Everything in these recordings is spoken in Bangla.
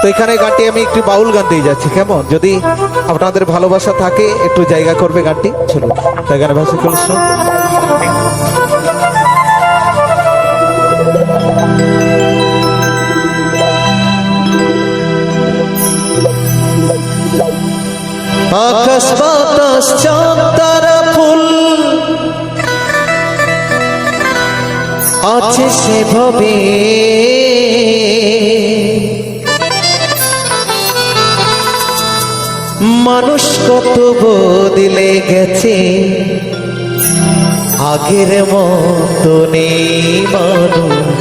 তো এখানে গানটি আমি একটি বাউল গান দিয়ে যাচ্ছি, কেমন? যদি আপনাদের ভালোবাসা থাকে, একটু জায়গা করবে গানটি। চলুন তাই গানে ভাষা কলস আকাশ বাতাস, চাঁদ, তারা, ফুল। আছে সেভাবে মানুষ কত বদলে গেছে আগের মতো নেই মানুষ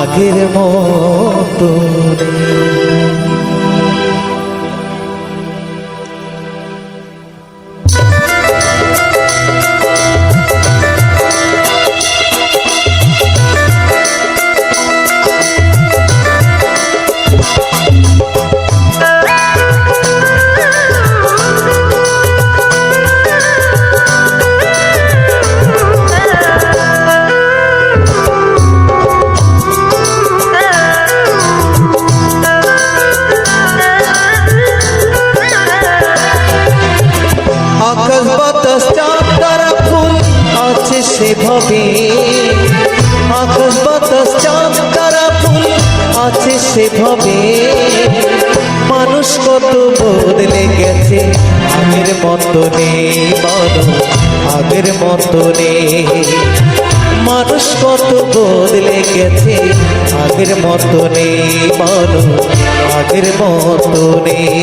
আগের মতো নেই। বদলে গেছে আগের মতো নেই মানুষ আগের মতো নেই। মানুষ কত বদলে গেছে আগের মতো নেই মানুষ আগের মতো নেই।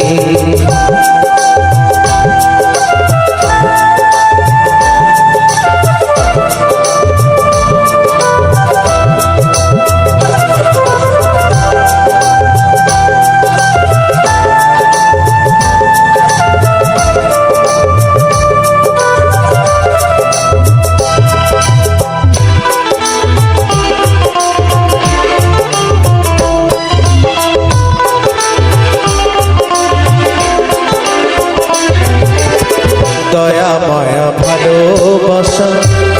মায়া ভালোবাসা,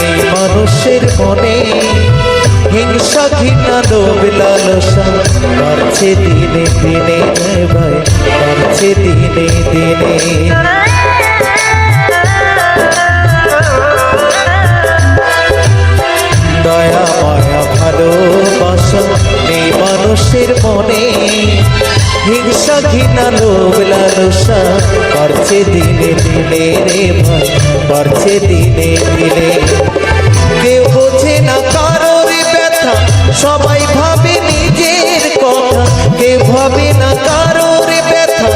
এই মানুষের মনে হিংসা, ঘৃণা, লোভ, লালসা, বাড়ছে দিনে দিনে ভাই, বাড়ছে দিনে দিনে। দয়া, মায়া, ভালোবাসা, এই মানুষের মনে হিংসা, ঘৃণা, লোভ লালসা বাড়ছে দিনে দিনে রে ভাই বাড়ছে দিনে দিনে। কেউ বোঝে না কারোর ব্যথা, সবাই ভাবে নিজের কথা। কেউ ভাবে না কারোর ব্যথা,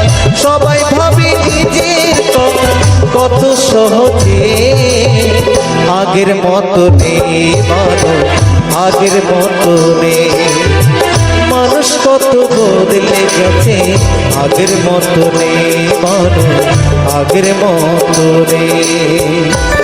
সবাই ভাবে নিজের কথা। কত সহজে আগের মতো নেই মানুষ আগের মতো নেই বদলে গেছে। আগের মতো রে মানুষ আগের মতো নেই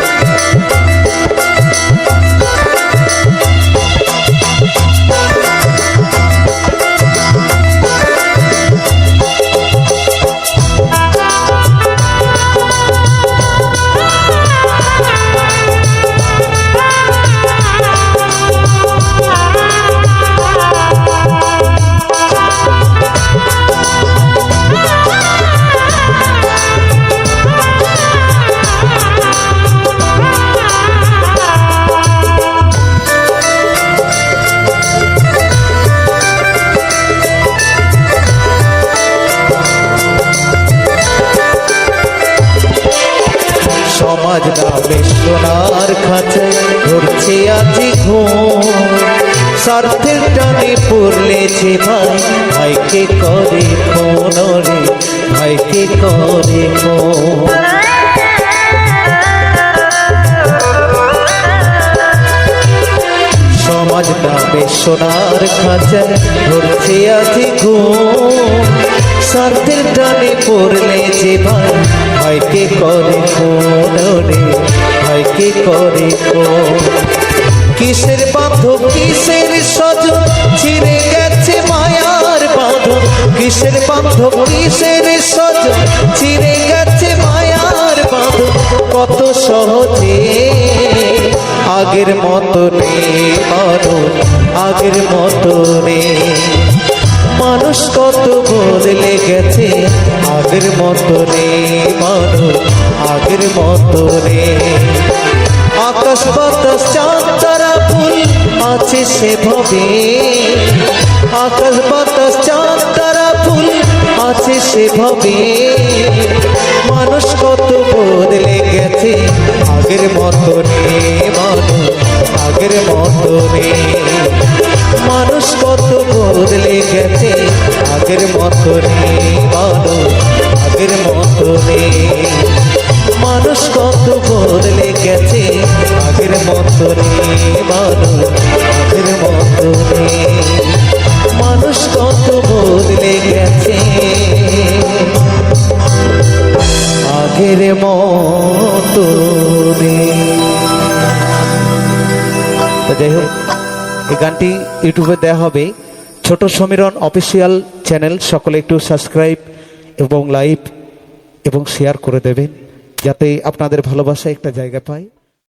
সমাজ নামে সোনার খাঁচায় ধরছে আজি ঘুম। স্বার্থের টানে পড়লেছে ভাই ভাইকে করে কোন রে? ভাইকে করে কোন সমাজ নামে সোনার খাঁচায় ধরছে আজি ঘুম। স্বার্থের টানে পড়লে যে ভাই ভাইকে করে রে ভাইকে করে কিসের বাঁধব কিসের সজন ছিঁড়ে গেছে মায়ার বাঁধব কিসের বাঁধব কিসের সজন ছিঁড়ে গেছে মায়ার বাঁধব কত সহজে আগের মতো মানুষ আগের মতো নেই মানুষ কত বদলে গেছে আগের মতো রে মানুষ, আগের মতো রে। আকাশ বাতাস, চাঁদ, তারা ফুল আছে সেভাবে আকাশ বাতাস, চাঁদ, তারা ফুল আছে সেভাবে মানুষ কত বদলে গেছে আগের মতো রে মানুষ, আগের মতো রে। মানুষ কত বদলে গেছে আগের মতো রে মানুষ, আগের মতো রে মানুষ কত বদলে গেছে আগের মতো রে মানুষ, আগের মতো রে মানুষ কত বদলে গেছে আগের মতো রে যাই হোক। এই গানটি ইউটিউবে দেওয়া হবে। ছোট সমীরণ অফিসিয়াল চ্যানেল, সকলে একটু সাবস্ক্রাইব এবং লাইভ এবং শেয়ার করে দেবেন, যাতে আপনাদের ভালোবাসা একটা জায়গা পায়।